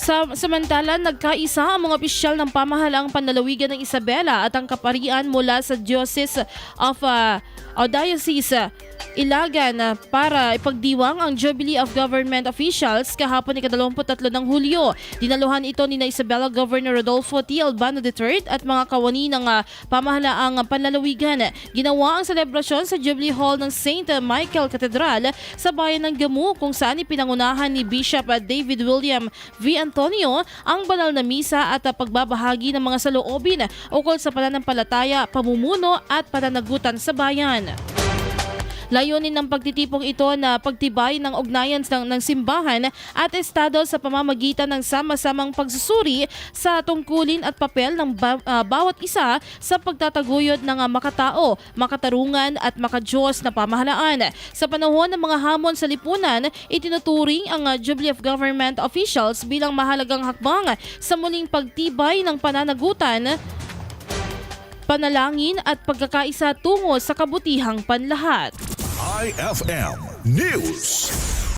Sa, samantala, nagkaisa ang mga opisyal ng pamahalaang panlalawigan ng Isabela at ang kaparian mula sa Diocese of uh, o Diocese Ilagan uh, para ipagdiwang ang Jubilee of Government Officials kahapon ni 23 ng Hulyo. Dinaluhan ito ni na Isabela Governor Rodolfo T. Albano III at mga kawani ng uh, pamahalaang panlalawigan. Ginawa ang selebrasyon sa Jubilee Hall ng St. Michael Cathedral sa bayan ng Gamu kung saan ipinangunahan ni Bishop David William V. Antonio ang banal na misa at pagbabahagi ng mga saloobin ukol sa pananampalataya, pamumuno at pananagutan sa bayan. Layunin ng pagtitipong ito na pagtibay ng ugnayan ng, ng simbahan at estado sa pamamagitan ng sama-samang pagsusuri sa tungkulin at papel ng ba- ah, bawat isa sa pagtataguyod ng ah, makatao, makatarungan at makadiyos na pamahalaan. Sa panahon ng mga hamon sa lipunan, itinuturing ang ah, Jubilee of Government officials bilang mahalagang hakbang sa muling pagtibay ng pananagutan panalangin at pagkakaisa tungo sa kabutihang panlahat. IFM News.